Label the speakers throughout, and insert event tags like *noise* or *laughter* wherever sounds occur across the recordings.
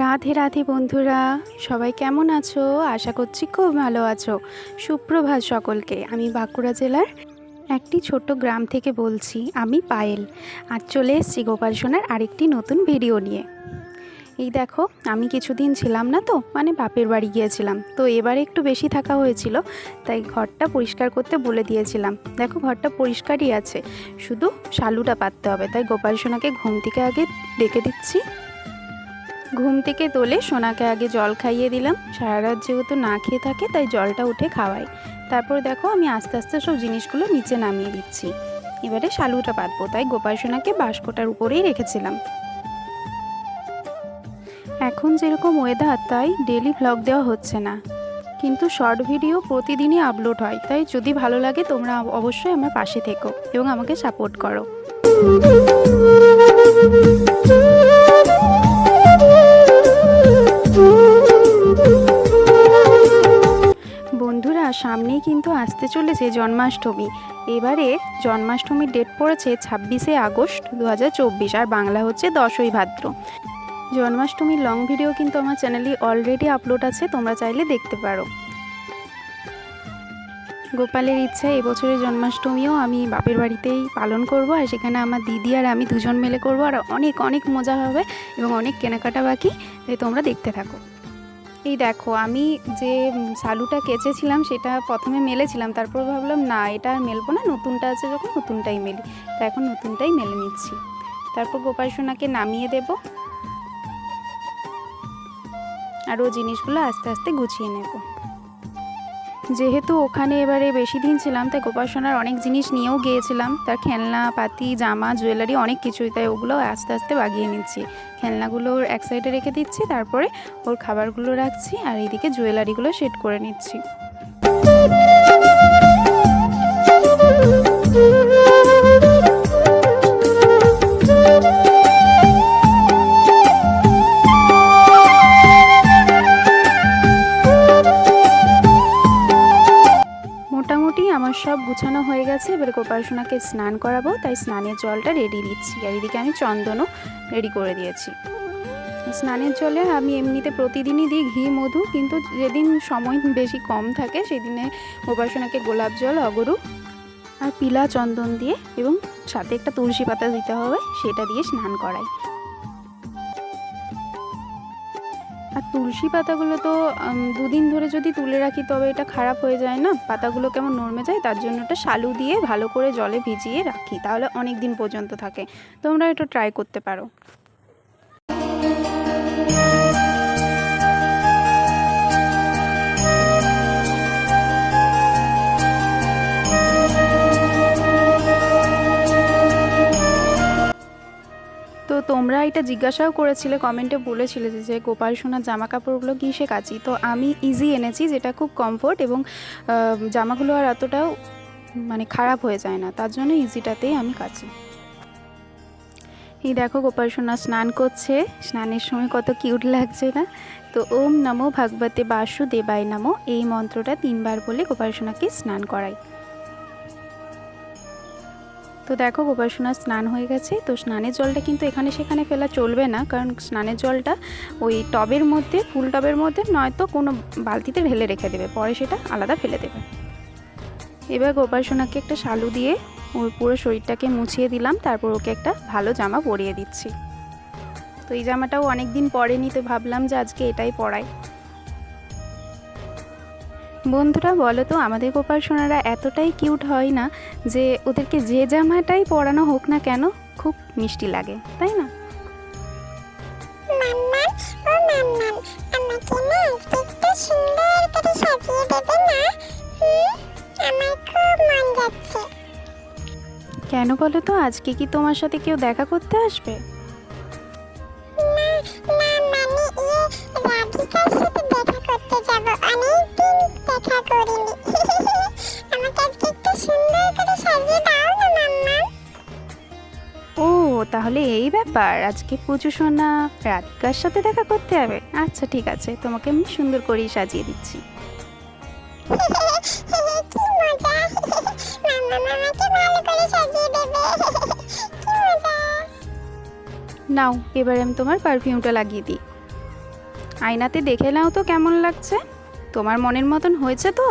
Speaker 1: রাধে রাধে বন্ধুরা সবাই কেমন আছো আশা করছি খুব ভালো আছো সুপ্রভাত সকলকে আমি বাঁকুড়া জেলার একটি ছোট্ট গ্রাম থেকে বলছি আমি পায়েল আর চলে এসেছি গোপাল সোনার আরেকটি নতুন ভিডিও নিয়ে এই দেখো আমি কিছুদিন ছিলাম না তো মানে বাপের বাড়ি গিয়েছিলাম তো এবারে একটু বেশি থাকা হয়েছিল তাই ঘরটা পরিষ্কার করতে বলে দিয়েছিলাম দেখো ঘরটা পরিষ্কারই আছে শুধু শালুটা পাততে হবে তাই গোপাল সোনাকে ঘুম থেকে আগে ডেকে দিচ্ছি ঘুম থেকে তোলে সোনাকে আগে জল খাইয়ে দিলাম সারা রাত যেহেতু না খেয়ে থাকে তাই জলটা উঠে খাওয়াই তারপর দেখো আমি আস্তে আস্তে সব জিনিসগুলো নিচে নামিয়ে দিচ্ছি এবারে শালুটা পাতবো তাই গোপাল সোনাকে বাঁশকোটার উপরেই রেখেছিলাম এখন যেরকম ওয়েদার তাই ডেলি ব্লগ দেওয়া হচ্ছে না কিন্তু শর্ট ভিডিও প্রতিদিনই আপলোড হয় তাই যদি ভালো লাগে তোমরা অবশ্যই আমার পাশে থেকো এবং আমাকে সাপোর্ট করো সামনেই কিন্তু আসতে চলেছে জন্মাষ্টমী এবারে জন্মাষ্টমীর ডেট পড়েছে ছাব্বিশে আগস্ট দু আর বাংলা হচ্ছে দশই ভাদ্র জন্মাষ্টমীর লং ভিডিও কিন্তু আমার চ্যানেলে অলরেডি আপলোড আছে তোমরা চাইলে দেখতে পারো গোপালের ইচ্ছা এবছরের জন্মাষ্টমীও আমি বাপের বাড়িতেই পালন করব আর সেখানে আমার দিদি আর আমি দুজন মিলে করব আর অনেক অনেক মজা হবে এবং অনেক কেনাকাটা বাকি তোমরা দেখতে থাকো এই দেখো আমি যে শালুটা কেচেছিলাম সেটা প্রথমে মেলেছিলাম তারপর ভাবলাম না এটা আর মেলবো না নতুনটা আছে যখন নতুনটাই মেলি তো এখন নতুনটাই মেলে নিচ্ছি তারপর গোপাল সোনাকে নামিয়ে দেব আর ও জিনিসগুলো আস্তে আস্তে গুছিয়ে নেবো যেহেতু ওখানে এবারে বেশি দিন ছিলাম তাই গোপাসনার অনেক জিনিস নিয়েও গিয়েছিলাম তার খেলনা পাতি জামা জুয়েলারি অনেক কিছুই তাই ওগুলো আস্তে আস্তে বাগিয়ে নিচ্ছি খেলনাগুলো ওর এক সাইডে রেখে দিচ্ছি তারপরে ওর খাবারগুলো রাখছি আর এদিকে জুয়েলারিগুলো সেট করে নিচ্ছি গোপালসোনাকে স্নান করাবো তাই স্নানের জলটা রেডি দিচ্ছি আর এদিকে আমি চন্দনও রেডি করে দিয়েছি স্নানের জলে আমি এমনিতে প্রতিদিনই দিই ঘি মধু কিন্তু যেদিন সময় বেশি কম থাকে সেদিনে উপাসনাকে গোলাপ জল অগরু আর পিলা চন্দন দিয়ে এবং সাথে একটা তুলসী পাতা দিতে হবে সেটা দিয়ে স্নান করাই আর তুলসী পাতাগুলো তো দুদিন ধরে যদি তুলে রাখি তবে এটা খারাপ হয়ে যায় না পাতাগুলো কেমন নরমে যায় তার জন্য ওটা শালু দিয়ে ভালো করে জলে ভিজিয়ে রাখি তাহলে অনেক দিন পর্যন্ত থাকে তোমরা এটা ট্রাই করতে পারো তোমরা এটা জিজ্ঞাসাও করেছিলে কমেন্টে বলেছিলে যে গোপাল সোনার জামা কাপড়গুলো কিসে কাচি তো আমি ইজি এনেছি যেটা খুব কমফোর্ট এবং জামাগুলো আর এতটাও মানে খারাপ হয়ে যায় না তার জন্য ইজিটাতেই আমি কাচি এই দেখো গোপাল সোনা স্নান করছে স্নানের সময় কত কিউট লাগছে না তো ওম নমো ভাগবতে বাসু দেবায় নামো এই মন্ত্রটা তিনবার বলে গোপাল সোনাকে স্নান করায় তো দেখো গোপাল সোনার স্নান হয়ে গেছে তো স্নানের জলটা কিন্তু এখানে সেখানে ফেলা চলবে না কারণ স্নানের জলটা ওই টবের মধ্যে ফুল টবের মধ্যে নয়তো কোনো বালতিতে ঢেলে রেখে দেবে পরে সেটা আলাদা ফেলে দেবে এবার গোপাল সোনাকে একটা শালু দিয়ে ওর পুরো শরীরটাকে মুছিয়ে দিলাম তারপর ওকে একটা ভালো জামা পরিয়ে দিচ্ছি তো এই জামাটাও অনেক দিন পরেনি তো ভাবলাম যে আজকে এটাই পড়ায় বন্ধুরা বলো তো আমাদের গোপাল সোনারা এতটাই কিউট হয় না যে ওদেরকে যে জামাটাই পরানো হোক না কেন খুব মিষ্টি লাগে তাই না কেন বলো তো আজকে কি তোমার সাথে কেউ দেখা করতে আসবে তাহলে এই ব্যাপার আজকে পুজো শোনা রাধিকার সাথে দেখা করতে হবে আচ্ছা ঠিক আছে তোমাকে আমি সুন্দর করেই সাজিয়ে দিচ্ছি নাও এবার আমি তোমার পারফিউমটা লাগিয়ে দিই আয়নাতে দেখে নাও তো কেমন লাগছে তোমার মনের মতন হয়েছে তো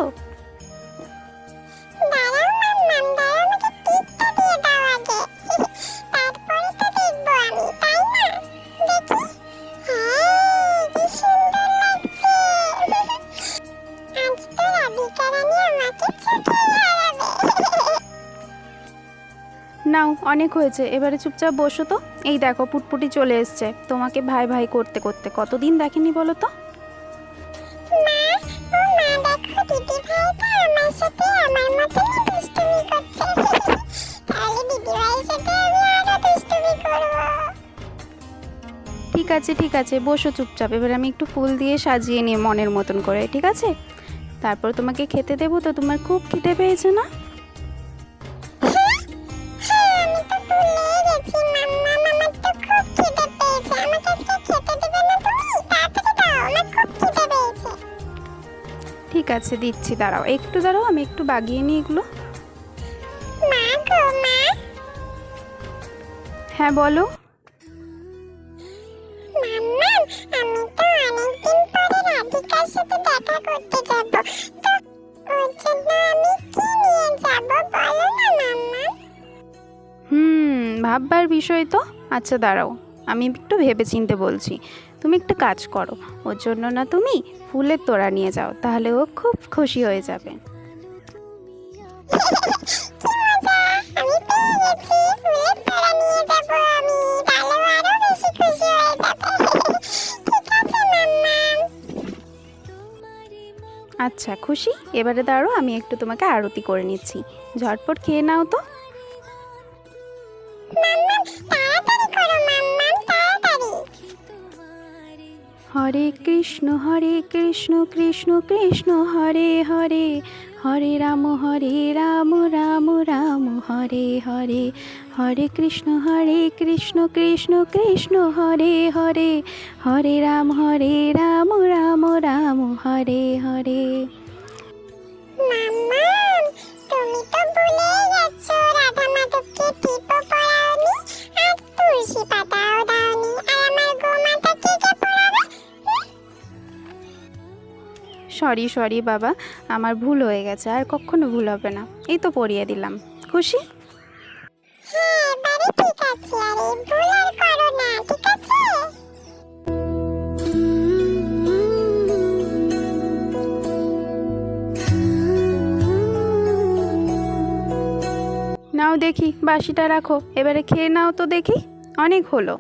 Speaker 1: নাও অনেক হয়েছে এবারে চুপচাপ বসো তো এই দেখো পুটপুটি চলে এসছে তোমাকে ভাই ভাই করতে করতে কতদিন দেখেনি বলো তো *laughs* ঠিক আছে ঠিক আছে বসো চুপচাপ এবারে আমি একটু ফুল দিয়ে সাজিয়ে নিয়ে মনের মতন করে ঠিক আছে তারপর তোমাকে খেতে দেবো তো তোমার খুব খিদে পেয়েছে না আছে দিচ্ছি দাঁড়াও একটু দাঁড়াও আমি একটু বাগিয়ে নিই এগুলো হ্যাঁ বলো হুম ভাববার বিষয় তো আচ্ছা দাঁড়াও আমি একটু ভেবে চিনতে বলছি তুমি একটা কাজ করো ওর জন্য না তুমি ফুলের তোড়া নিয়ে যাও তাহলে ও খুব খুশি হয়ে যাবে আচ্ছা খুশি এবারে দাঁড়ো আমি একটু তোমাকে আরতি করে নিচ্ছি ঝটপট খেয়ে নাও তো হরে কৃষ্ণ হরে কৃষ্ণ কৃষ্ণ কৃষ্ণ হরে হরে হরে রাম হরে রাম রাম রাম হরে হরে হরে কৃষ্ণ হরে কৃষ্ণ কৃষ্ণ কৃষ্ণ হরে হরে হরে রাম হরে রাম রাম রাম হরে হরে তুমি তো ভুলে গেছো রাধা মাধবকে টিপো পড়াওনি আর তুলসী পাতাও সরি সরি বাবা আমার ভুল হয়ে গেছে আর কখনো ভুল হবে না এই তো পড়িয়ে দিলাম খুশি হ্যাঁ, নাও দেখি বাসিটা রাখো এবারে খেয়ে নাও তো দেখি অনেক হলো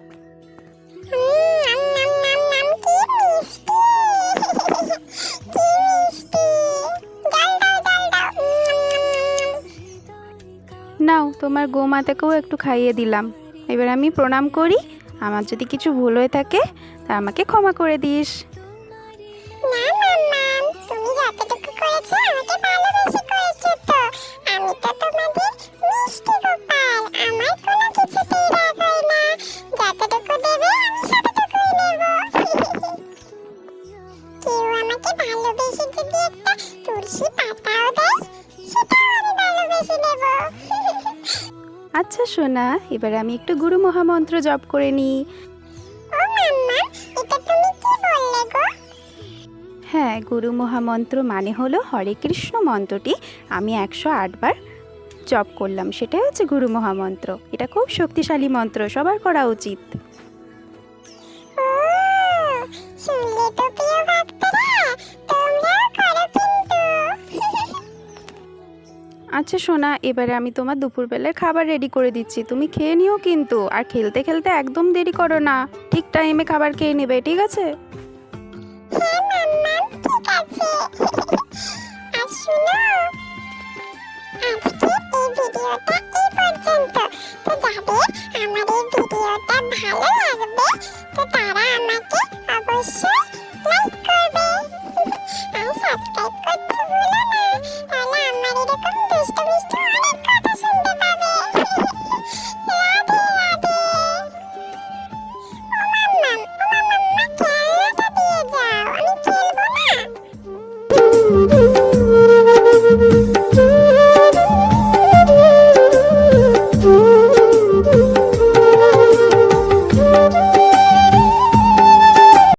Speaker 1: নাও তোমার গোমাতাকেও একটু খাইয়ে দিলাম এবার আমি প্রণাম করি আমার যদি কিছু ভুল হয়ে থাকে তা আমাকে ক্ষমা করে দিস আচ্ছা সোনা এবার আমি একটু গুরু মহামন্ত্র জপ করে নিই হ্যাঁ গুরু মহামন্ত্র মানে হলো হরে কৃষ্ণ মন্ত্রটি আমি একশো আটবার জপ করলাম সেটাই হচ্ছে গুরু মহামন্ত্র এটা খুব শক্তিশালী মন্ত্র সবার করা উচিত আচ্ছা সোনা এবারে আমি তোমার দুপুরবেলায় খাবার রেডি করে দিচ্ছি তুমি খেয়ে নিও কিন্তু আর খেলতে খেলতে একদম দেরি করো না ঠিক টাইমে খাবার খেয়ে নেবে ঠিক আছে হ্যাঁ, ভিডিওটা